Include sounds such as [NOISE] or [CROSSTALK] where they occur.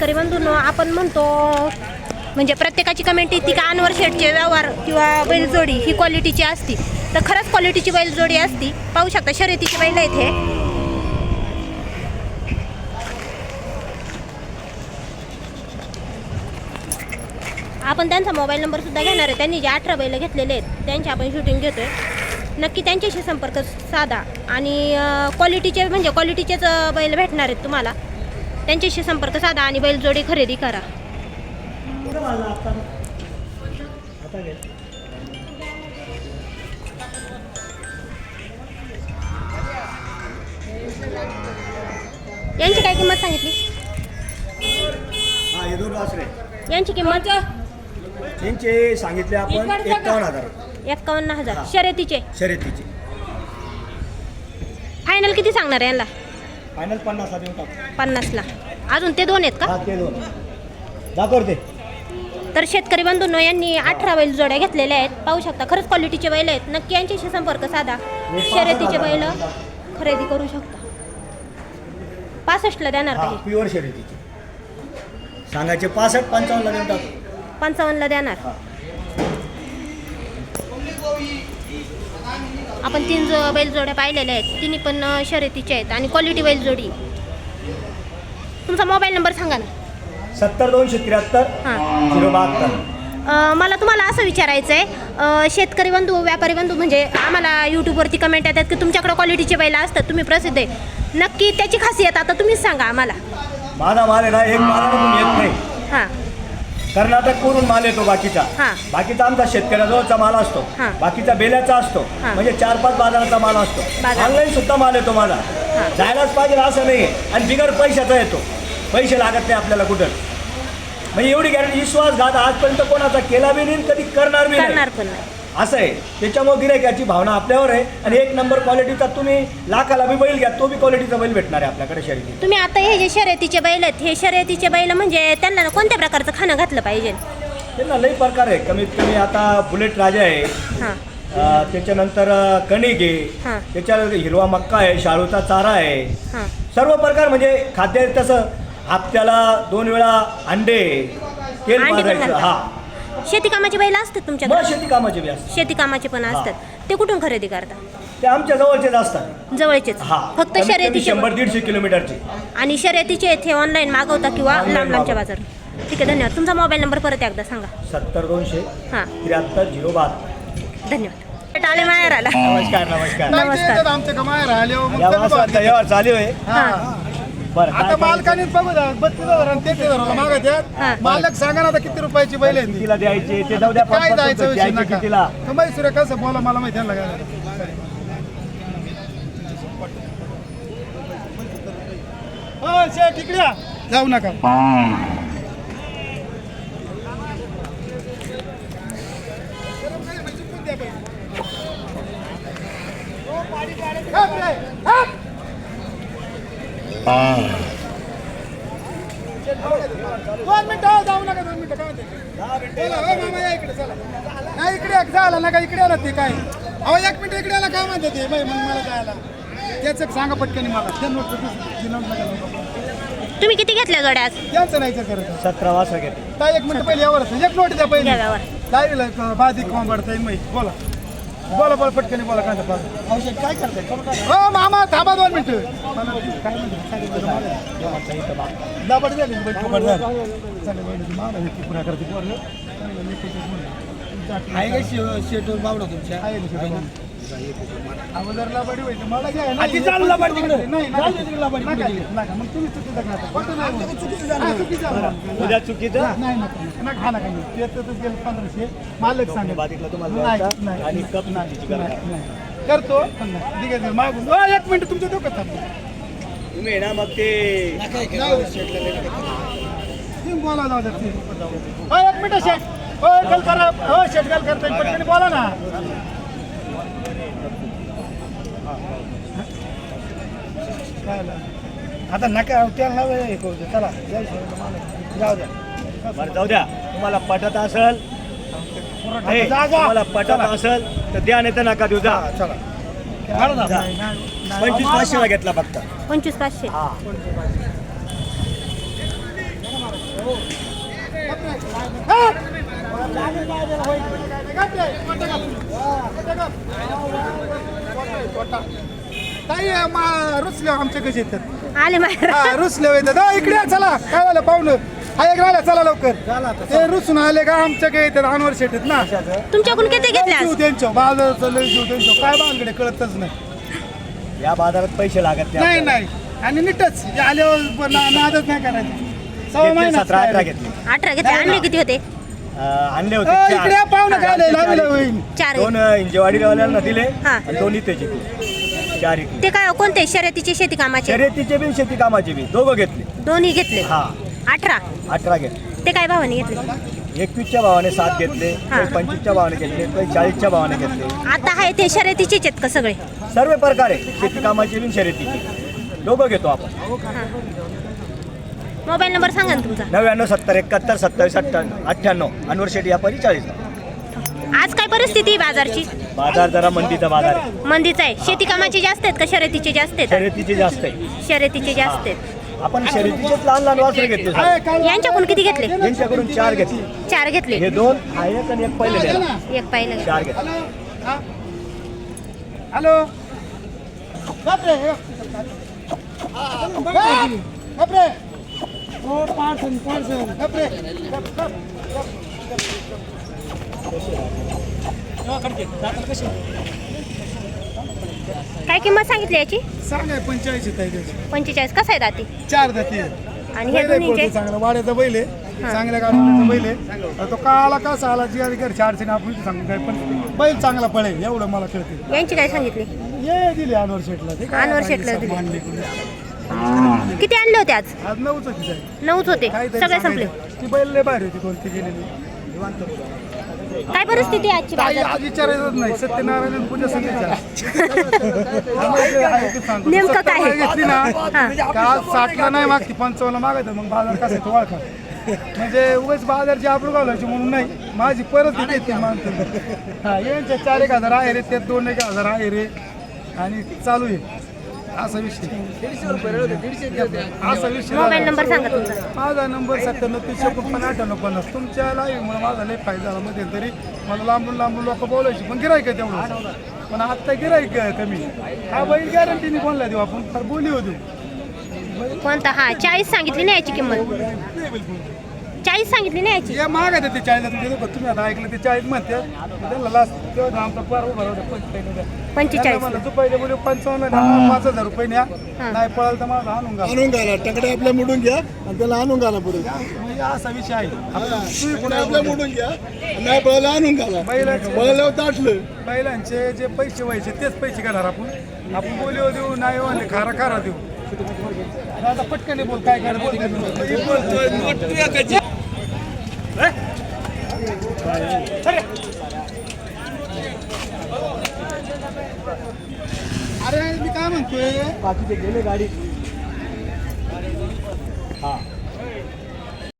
शेतकरी बंधूंनो आपण म्हणतो म्हणजे प्रत्येकाची कमेंट येते का अनवर शेटचे व्यवहार किंवा बैलजोडी ही क्वालिटीची असती. तर खरंच क्वालिटीची बैलजोडी असती. पाहू शकता शर्यतीची बैल आहेत हे. आपण त्यांचा मोबाईल नंबरसुद्धा घेणार आहे. त्यांनी जे अठरा बैल घेतलेले आहेत त्यांची आपण शूटिंग घेतोय. नक्की त्यांच्याशी संपर्क साधा. आणि क्वालिटीचे म्हणजे क्वालिटीचेच बैल भेटणार आहेत तुम्हाला. त्यांच्याशी संपर्क साधा आणि बैलजोडी खरेदी करा. यांची काय किंमत सांगितली? हा हे दोन वासरे. यांची किंमत? त्यांचे सांगितले आपण एकावन्न हजार एक्कावन्न हजार. शर्यतीचे? शर्यतीचे. फायनल किती सांगणार यांना? फायनल पन्नास देऊन टाकू. पन्नासला. अजून ते दोन आहेत का? हा ते दोन. दाखवर ते. तर शेतकरी बंधूंनो यांनी अठरा बैल जोड्या घेतलेल्या आहेत. पाहू शकता खरंच क्वालिटीचे बैल आहेत. नक्की यांच्याशी संपर्क साधा. शर्यतीचे बैल खरेदी करू शकता. पासष्टला देणार हा काही प्युअर शर्यतीचे. सांगायचे पासष्ट पंचावन्नला देऊन टाकू. पंचावन्नला देणार. आपण तीन जो बैल जोड्या पाहिलेल्या आहेत तिन्ही पण अं, शर्यतीचे आहेत आणि क्वालिटी बैल जोडी. तुमचा मोबाईल नंबर सांगा ना. सत्तर दोनशे त्र्याहत्तर हां. झिरो बहात्तर. अ, मला तुम्हाला असं विचारायचं आहे शेतकरी बंधू व्यापारी बंधू म्हणजे आम्हाला यूट्यूबवरती कमेंट येतात की तुमच्याकडे क्वालिटीचे बैल असतात तुम्ही प्रसिद्ध आहे. नक्की त्याची खासियत आता तुम्हीच सांगा आम्हाला. माझा माल आहे ना एक मालावरून येत नाही. हां. कर्नाटक वरून माल येतो बाकीचा. हा. बाकीचा आमचा शेतकऱ्याजवळचा माल असतो. हा. बाकीचा बेल्याचा असतो. हा. म्हणजे चार पाच बाजाराचा माल असतो. बाजार. ऑनलाईन सुद्धा माल येतो माझा. जायलाच पाहिजे असं नाही आणि बिगर पैशाचा येतो. पैसे लागत नाही आपल्याला कुठं. म्हणजे एवढी गॅरंटी विश्वासघात आजपर्यंत कोणाचा केला बी नाही कधी करणार बी करणार नाही पण नाही. असं आहे. त्याच्यामुळे गिरायकाची भावना आपल्यावर आहे. आणि एक नंबर क्वालिटीचा तुम्ही लाखाला बी बैल घ्या तो बी क्वालिटीचा बैल भेटणार आहे आपल्याकडे शर्यती तुम्ही आता हे जे शर्यतीचे बैल आहेत हे शर्यतीचे बैल म्हणजे त्यांना कोणत्या प्रकारचं खाणं घातलं पाहिजे? त्यांना लई प्रकार आहे. कमीत कमी आता बुलेट राजा आहे. हां. अ, त्याच्यानंतर कणिक हा. आहे त्याच्यानंतर हिरवा मक्का आहे शाळूचा चारा आहे. हां. सर्व प्रकार म्हणजे खाद्य तसं. हप्त्याला दोन वेळा अंडे तेल अंडे पण भाजायचं घालता? हा. शेती कामाचे बैल असतात मग तुमच्याकडे? शेती कामाचे बी असतात. शेती कामाचे पण असतात. ते कुठून खरेदी करता? ते आमच्या जवळचेच असतात. जवळचेच? हा. फक्त कमीत कमी शर्यतीचे शंभर दीडशे किलोमीटरचे. आणि शर्यतीचे आहेत हे ऑनलाईन मागवता किंवा Online लांब लांबच्या. बाजार ठीक आहे धन्यवाद. तुमचा मोबाईल नंबर परत एकदा सांगा. सत्तर दोनशे हां. त्र्याहत्तर झिरो बहात्तर धन्यवाद. टाळे माहेर आला. नमस्कार नमस्कार. नमस्कार. ते आमच्या कमाय राहिले हो, मग चालू आहे. हां. बरं आता करायचं? मालकाने बघू द्या बत्तीस हजार आणि तेहतीस हजार मागत. आहेत मालक सांगा ना आता किती रुपयाची बैल आहे ती. कितीला द्यायचे ते जाऊ द्या काय जायचं विषय द्यायचे नका सूर्य कसं बोला मला माहिती आहे ना काय हो शेठ इकडे या. जाऊ नका दोन मिनिटं हो, जाऊ नका दोन मिनिटं काय हो इकडे चला. नाही इकडे या, झाला नका इकडे आला ते काय? अहो एक मिनिट इकडे आला काय म्हणते ते? बाई, मग मला जायला. त्याच एक सांगा पटकन मला. ते नोट. तुम्ही किती घेतल्या जोड्या आज त्यांचं नाही करत. सतरा वासरा घेते काय एक मिनिट पहिले यावर एक नोट द्या पहिले. द्या व्यवहार. डायरीला बाधी कोंबडता येईल माहिती बोला. बोला बोला पटकन बोला काय औषध काय करताय? हो मामा थांबा दोन मिनिटं. काय दाबड झाली. आहे का शेटूर बावडा तुमच्या? आहे. अगोदर लबाडी व्हायची मला घ्या ना. आधी चालू लबाडी तिकडे. नाही नका. चालू तिकडे लबाडी नका, तिकडे. नका. मग तुम्ही चुकीचं करता. खोटं नाही बोलत. हा, चुकीचं आहे. उद्या चुकीचं नाही नका नका हा नका नाही त्याच्यातच गेलं पंधराशे मालक सांगा बाधिकला तुम्हाला नाही द्यायचा नाही आणि कप नाही गरज. करतो पण नाही. ठीक आहे मागून ओ, एक मिनिट तुमच्या डोक्यात थांबतो तुम्ही ना मग ते तुम्ही बोला जाऊ द्या ते. ओ, एक मिनिट शेट हो कल करा हो शेट कल करता पटकन बोला ना? आता नका त्याला हे करू दे. चला. जाऊ द्या. बरं जाऊ द्या. तुम्हाला पटत असेल हे, जा, जा. तुम्हाला पटत असेल तर द्या नाही तर नका देऊ जा. हा, चला. जा. पंचवीस पाचशेला घेतला फक्त. पंचवीस पाचशे. हा. रुसले आमच्या कसे येतात आले माहेर हा, रुसले येतात हो, इकडे या, चला. काय झालं पाहुणं? हा एक राहिला चला लवकर. ते रुसून आले का आमच्या काही येतात अनवर शेट आहेत ना. तुमच्याकडून किती घेतले जीव आज त्यांच्या बाजाराचं लय जीव त्यांच्या. काय बांधकडे कळतच नाही. या बाजारात पैसे लागत नाही. नाही आणि नीटच. आल्यावर ना- नादच नाही करायचं. सव्वा घेतले महिना. सतरा अठरा घेतले. अठरा घेतले. आणले किती होते? अं, आणले होते चार. इकडे या पाहुणं काय लय चार लावलं इकले. होईल. चार दोन इंजेवाडीवाल्यांना दिले हा. आणि दोन इथे जिंकले. चार ते काय कोणते? शर्यतीचे शेती कामाचे शर्यतीचे बी शेती कामाचे बी. दोघं घेतले. दोन्ही घेतले. हा. अठरा. अठरा घेतले. ते काय भावाने घेतले? एकवीसच्या भावाने सात घेतले. हा. काही पंचवीसच्या भावाने घेतले. काही चाळीसच्या भावाने घेतले. आता आहे ते शर्यतीचेच आहेत का सगळे? सर्व प्रकारे. शेती कामाचे बी शर्यतीचे. दोघं घेतो आपण. मोबाईल नंबर सांगा ना तुमचा. नव्याण्णव सत्तर एकाहत्तर सत्तावीस अठ्ठ्याण्णव अठ्ठ्याण्णव. अनवर शेटी व्यापारी चाळीस आज काय परिस्थिती आहे बाजारची? बाजार जरा मंदीचा बाजार आहे. मंदीचा आहे. शेती कामाचे जास्त आहेत का? शर्यतीचे जास्त आहेत? शर्यतीचे जास्त आहे शर्यतीचे जास्त आहेत. आपण शर्यतीचेच लहान लहान वासरे घेतले यांच्याकडून किती घेतले? यांच्याकडून चार घेतले. चार घेतले. हे दोन हा एक आणि एक पहिले द्यायला एक पाहिलं चार घेतले. हॅलो. हा? हॅलो बापरे. हे. हा? बापरे. हो बाप- बाप. काय किंमत सांगितली याची? सांग आहे पंचेचाळीस ताई त्याची. पंचेचाळीस कसं आहे दाती? चार जाती आणि हे दोन्हीचे? चांगला वाड्याचा बैल आहे. चांगल्या गाडीचा बैल आहे. तो का आला कसा आला जी घरच्या अडचणी आपण सांगू काय पण बैल चांगला पळेल एवढं मला कळते यांची काय सांगितली? ये दिली अनवर शेटला. अनवर शेटला दिली. किती आणले होते आज? आज नऊच होती ताई. नऊच होते. काहीतरी सगळे संपले. सांगायचं. ती बैल लय भारी होती गेलेली. काय परिस्थिती आहे आजची ताई बाजार आज विचारायचंच नाही. सत्यनारायण आणि पूजा [LAUGHS] नेमकं काय आहे? घेतली ना हा. का आज साठला नाही मागती पंचावन्न मागायचं मग बाजार कसा तो ओळखा. म्हणजे उगाच बाजारची आबरू घालायची म्हणून नाही माझी परिस्थिती येते मानतो. हा यांच्या चार एक हजार आहे रे त्यात दोन एक हजार आहे रे. आणि चालू आहे. असा विषय असा विषय मोबाईल. नंबर सांगा तुमचा. माझा नंबर सत्त्याण्णव तीनशे एकोणपन्नास अठ्ठ्याण्णव पन्नास. तुमच्या लाईव्हमुळे माझा लय फायदा झाला मध्ये तरी मला लांबून लांबून लोक बोलायची. पण गिरायक आहे तेवढं. पण आत्ता गिरायक कमी. हा बैल गॅरंटीने कोणला देऊ आपण? फार बोली होती. कोणता? हा चाळीस सांगितली नाही याची किंमत. चाळीस सांगितली नाही याची? या माग आहे ते चाळीस तुम्ही आता ऐकलं ते चाळीस म्हणते. त्यांना लास्ट तेव्हा आमचा पार उभा होता पंचेचाळीस म्हणलं तू पहिले बोलू पंचावन्न पाच हजार रुपये न्या. नाही पळाल तर माझा आणून घाल. आणून घाला. टकडे आपल्या मोडून घ्या आणि त्याला आणून घाला पुढे. म्हणजे असा विषय आहे. टकडे आपल्या मोडून घ्या. आणि नाही पळायला आणून घाला. बैलाचे पळाल्यावर ताटलं बैलांचे जे पैसे व्हायचे तेच पैसे घेणार आपण. आपण बोलिओ देऊ नाही वाले खारा खारा देऊ. आता पटकन बोल काय काय अरे मी काय म्हणतोय? बाकीचे गेले गाडी